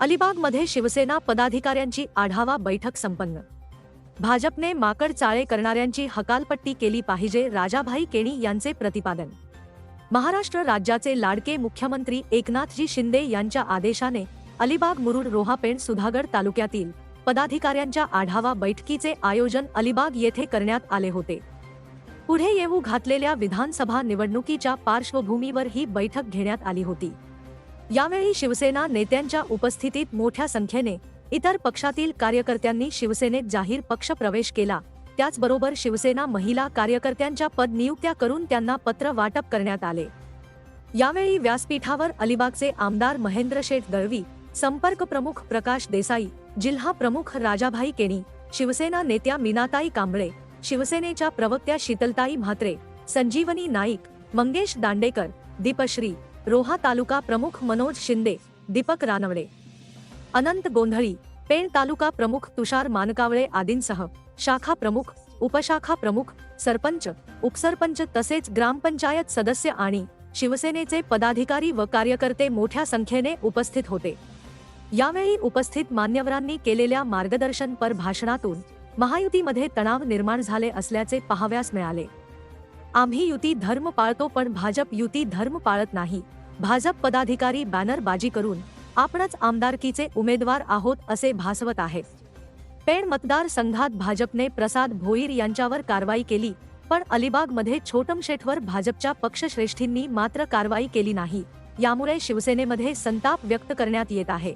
अलिबागमध्ये शिवसेना पदाधिकाऱ्यांची आढावा बैठक संपन्न. भाजपने माकड चाळे करणाऱ्यांची हकालपट्टी केली पाहिजे राजाभाई केणी यांचे प्रतिपादन. महाराष्ट्र राज्याचे लाडके मुख्यमंत्री एकनाथजी शिंदे यांच्या आदेशाने अलिबाग मुरुड रोहापेण सुधागड तालुक्यातील पदाधिकाऱ्यांच्या आढावा बैठकीचे आयोजन अलिबाग येथे करण्यात आले होते. पुढे येऊ घातलेल्या विधानसभा निवडणुकीच्या पार्श्वभूमीवर ही बैठक घेण्यात आली होती. यावेळी शिवसेना नेत्यांच्या उपस्थितीत मोठ्या संख्येने इतर पक्षातील कार्यकर्त्यांनी शिवसेनेत जाहीर पक्ष प्रवेश केला. त्याचबरोबर शिवसेना महिला कार्यकर्त्यांच्या पद नियुक्त्या करून त्यांना पत्र वाटप करण्यात आले. यावेळी व्यासपीठावर अलिबागचे आमदार महेंद्र शेठ दळवी संपर्क प्रमुख प्रकाश देसाई जिल्हा प्रमुख राजाभाई केणी शिवसेना नेत्या मीनाताई कांबळे शिवसेनेच्या प्रवक्त्या शीतलताई म्हात्रे संजीवनी नाईक मंगेश दांडेकर दीपश्री रोहा तालुका प्रमुख मनोज शिंदे दीपक रानवडे अनंत गोंधळी पेण तालुका प्रमुख तुषार मानकावळे आदींसह शाखा प्रमुख उपशाखा प्रमुख सरपंच उपसरपंच तसेच ग्रामपंचायत सदस्य आणि शिवसेनेचे पदाधिकारी व कार्यकर्ते मोठ्या संख्येने उपस्थित होते. यावेळी उपस्थित मान्यवरांनी केलेल्या मार्गदर्शनपर भाषणातून महायुतीमध्ये तणाव निर्माण झाले असल्याचे पाहाव्यास मिळाले. आम्ही युती धर्म पाळतो पण भाजप युती धर्म पाळत नाही. भाजप पदाधिकारी बॅनरबाजी करून आपणच आमदारकीचे उमेदवार आहोत असे भासवत आहे. पेण मतदारसंघात भाजपने प्रसाद भोईर यांच्यावर कारवाई केली पण अलिबागमध्ये छोटमशेठवर भाजपच्या पक्षश्रेष्ठींनी मात्र कारवाई केली नाही. यामुळे शिवसेनेमध्ये संताप व्यक्त करण्यात येत आहे.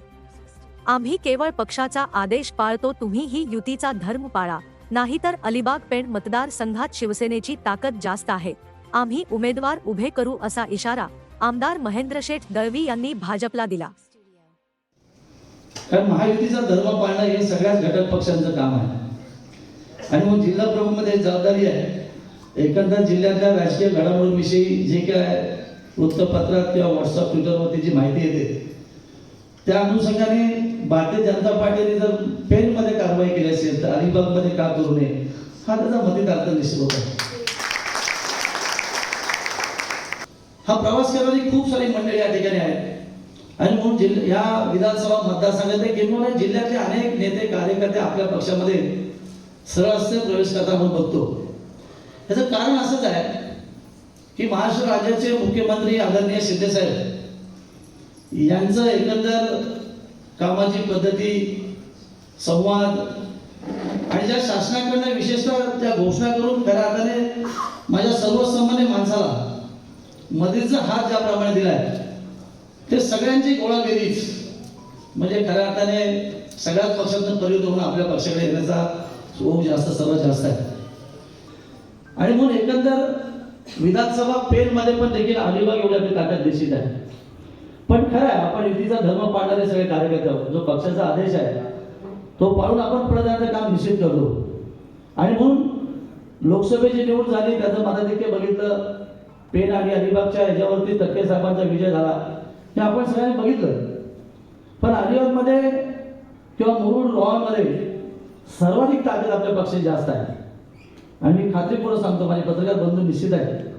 आम्ही केवळ पक्षाचा आदेश पाळतो तुम्ही ही युतीचा धर्म पाळा. नाहीतर अलिबाग पेण मतदारसंघात शिवसेनेची ताकद जास्त आहे. आम्ही उमेदवार उभे करू असा इशारा आमदार महेंद्र शेठ दळवी यांनी भाजपला दिला. कारण महायुतीचा धर्म पाळणं हे सगळ्याच घटक पक्षांचं काम आहे. आणि मग जिल्हा प्रमुखमध्ये जबाबदारी आहे. एकंदर जिल्ह्यातल्या राजकीय घडामोडींविषयी जे काय वृत्तपत्रात किंवा व्हॉट्सअप ट्विटरवरती जी माहिती येते त्या अनुषंगाने भारतीय जनता पार्टीने जर पेनमध्ये कारवाई केली असेल तर अलिबागमध्ये का करू नये? हा त्याचा मतितार्थ निश्चित आहे हा प्रवास करणारी खूप सारी मंडळी या ठिकाणी आहेत. आणि म्हणून जिल्हा या विधानसभा मतदारसंघात किंवा जिल्ह्यातले अनेक नेते कार्यकर्ते आपल्या पक्षामध्ये सरळ प्रवेश करता आपण बघतो. याचं कारण असंच आहे की महाराष्ट्र राज्याचे मुख्यमंत्री आदरणीय शिंदे साहेब यांचं एकंदर कामाची पद्धती संवाद. आणि ज्या शासनाकडनं विशेषतः त्या घोषणा करून खऱ्या अर्थाने माझ्या सर्वसामान्य माणसाला मदतीचा हात ज्याप्रमाणे दिलाय ते सगळ्यांची गोळा केलीच म्हणजे खऱ्या अर्थाने सगळ्याच पक्षातून परिवर्तन होऊन आपल्या पक्षाकडे येण्याचा ओघ जास्त सर्वात जास्त आहे. आणि म्हणून एकंदर विधानसभा पेनमध्ये पण देखील अलिबाग एवढी आपली ताकद दिसत आहे. पण खरं आहे आपण युतीचा धर्म पाळणारे सगळे कार्यकर्ते आहोत. जो पक्षाचा आदेश आहे तो पाळून आपण प्रधानाचं काम निश्चित करतो. आणि म्हणून लोकसभेची निवड झाली त्याचं मताधिक्य बघितलं पेन आणि अलिबागच्या याच्यावरती तटके साहेबांचा विजय झाला. हे आपण सगळ्यांनी बघितलं. पण अलिबागमध्ये किंवा मुरुड रोहामध्ये सर्वाधिक ताकद आपल्या पक्षाची जास्त आहे. आणि मी खात्रीपूर्वक सांगतो माझे पत्रकार बंधू निश्चित आहे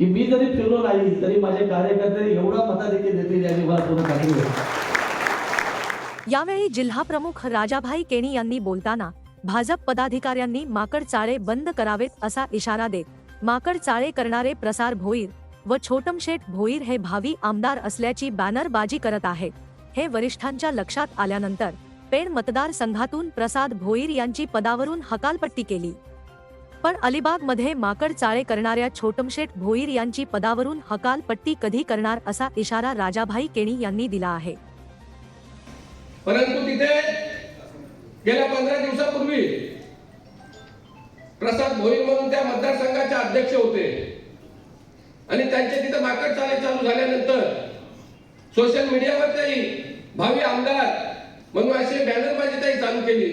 की मी जरी फिरलो नाही तरी माझे कार्यकर्ते एवढा मताधिक्य देतील याची मला पूर्ण खात्री यावेळी जिल्हा प्रमुख राजाभाई केणी यांनी बोलताना भाजप पदाधिकाऱ्यांनी माकड चाळे बंद करावेत असा इशारा देत माकड चाळे करणारे प्रसार भोईर व छोटमशेठ भोईर हे भावी आमदार असल्याची बॅनरबाजी करत आहेत. हे वरिष्ठांच्या लक्षात आल्यानंतर पेण मतदारसंघातून प्रसाद भोईर यांची पदावरून हकालपट्टी केली. पण अलिबागमध्ये माकड चाळे करणाऱ्या छोटमशेठ भोईर यांची पदावरून हकालपट्टी कधी करणार असा इशारा राजाभाई केणी यांनी दिला आहे. परंतु तिथे गेल्या पंधरा दिवसापूर्वी प्रसाद भोईर म्हणून त्या मतदारसंघाचे अध्यक्ष होते. आणि त्यांचे तिथे माकड चाळे चालू झाल्यानंतर सोशल मीडियावर त्याही भावी आमदार म्हणून असे बॅनरबाजी त्याही चालू केली.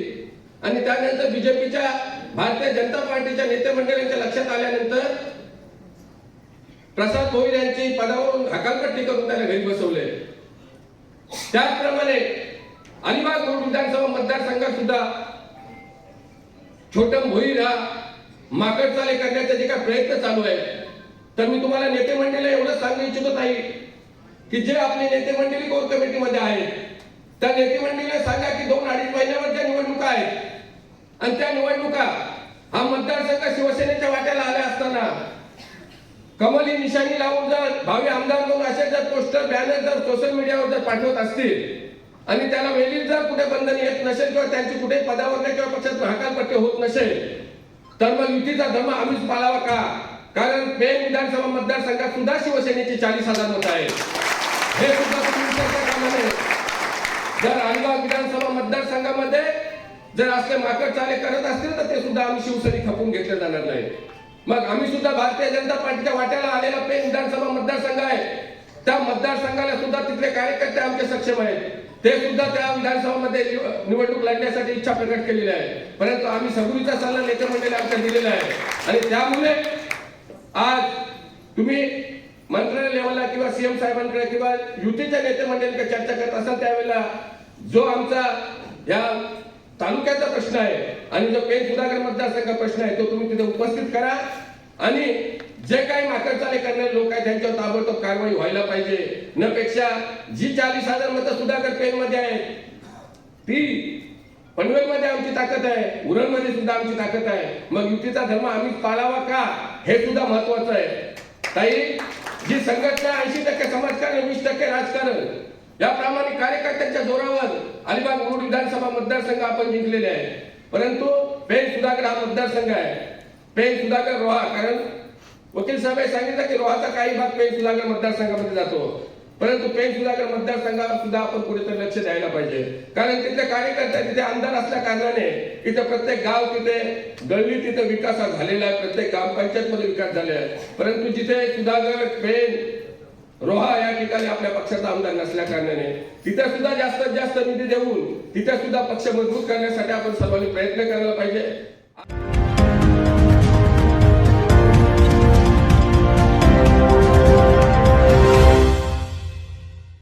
आणि त्यानंतर बीजेपीच्या भारतीय जनता पार्टीच्या नेते मंडळींच्या लक्षात आल्यानंतर प्रसाद भोईर यांची पदावरून हकालपट्टी करून त्याला घरी बसवले. त्याचप्रमाणे अलिबाग रोड विधानसभा मतदारसंघात सुद्धा छोट भोईर हा माकड चाले करण्याचे जे काही प्रयत्न चालू आहे तर मी तुम्हाला नेते मंडळीला एवढंच सांगू इच्छितो नाही की जे आपले नेते मंडळी कोर कमिटीमध्ये आहेत त्या नेते मंडळीला सांगा की दोन अडीच महिन्यावरच्या निवडणुका आहेत आणि त्या निवडणुका हा मतदारसंघ शिवसेनेच्या वाट्याला आल्या असताना कमली निशाणी लावून जर भावी आमदार म्हणून असे जर पोस्टर बॅनर जर सोशल मीडियावर जर पाठवत असतील आणि त्याला वेळीच जर कुठे बंधन येत नसेल किंवा त्यांची कुठे पदावर किंवा पक्षात हकालपट्टी होत नसेल तर मग युतीचा धर्म आम्हीच पाळावा का? कारण पेन विधानसभा मतदारसंघात सुद्धा शिवसेनेची चाळीस हजार मत आहेत. हे सुद्धा तुम्ही जर अलिबाग विधानसभा मतदारसंघामध्ये जर असले माकड चाले करत असतील तर ते सुद्धा आम्ही शिवसेने खपून घेतले जाणार नाही. मग आम्ही सुद्धा भारतीय जनता पार्टीच्या वाट्याला आलेला पेन विधानसभा मतदारसंघ आहे. त्या मतदारसंघाला सुद्धा तिथले कार्यकर्ते आमचे सक्षम आहेत. ते सुद्धा त्या विधानसभामध्ये निव- निवडणूक लढण्यासाठी इच्छा प्रकट केलेली आहे परंतु आम्ही सगळीचा सल्ला नेते मंडळी आमच्या दिलेला आहे. आणि त्यामुळे आज तुम्ही मंत्रालय लेवलला किंवा सीएम साहेबांकडे किंवा युतीच्या नेते मंडळीकडे चर्चा करत असाल त्यावेळेला जो आमचा या तालुक्याचा प्रश्न आहे. आणि जो पेन सुधाकर मतदारसंघ प्रश्न आहे तो तुम्ही तिथे उपस्थित करा. आणि जे काही माकडचाले करणारे लोक आहेत त्यांच्यावर ताबडतोब कारवाई व्हायला पाहिजे. न पेक्षा जी चाळीस हजार मतं सुधाकर पेन मध्ये आहेत ती पनवेलमध्ये आमची ताकद आहे उरणमध्ये सुद्धा आमची ताकद आहे. मग युतीचा धर्म आम्ही पाळावा का? हे सुद्धा महत्वाचं आहे. ताई जी संघटना ऐंशी टक्के समाजकारण वीस टक्के राजकारण याप्रमाणे कार्यकर्त्यांच्या जोरावर अलिबाग रोड विधानसभा मतदारसंघ आपण जिंकलेले आहे. परंतु पेन सुधाकर हा मतदारसंघ आहे. पेन सुधाकर रोहा कारण वकील साहेब सांगितलं की रोहाचा काही भाग पेन सुधाकर मतदारसंघामध्ये जातो. परंतु पेन सुधाकर मतदारसंघावर सुद्धा आपण कुठेतरी लक्ष द्यायला पाहिजे. कारण तिथले कार्यकर्ते तिथे आमदार असल्या कारणाने इथे प्रत्येक गाव तिथे गल्ली तिथे विकास हा झालेला आहे. प्रत्येक ग्रामपंचायत मध्ये विकास झाले आहे. परंतु जिथे सुधाकर पेन रोहा या ठिकाणी आपल्या पक्षाचा आमदार नसल्या कारणाने तिथे सुद्धा जास्तीत जास्त निधी देऊन तिथे सुद्धा पक्ष मजबूत करण्यासाठी आपण सर्वांनी प्रयत्न करायला पाहिजे.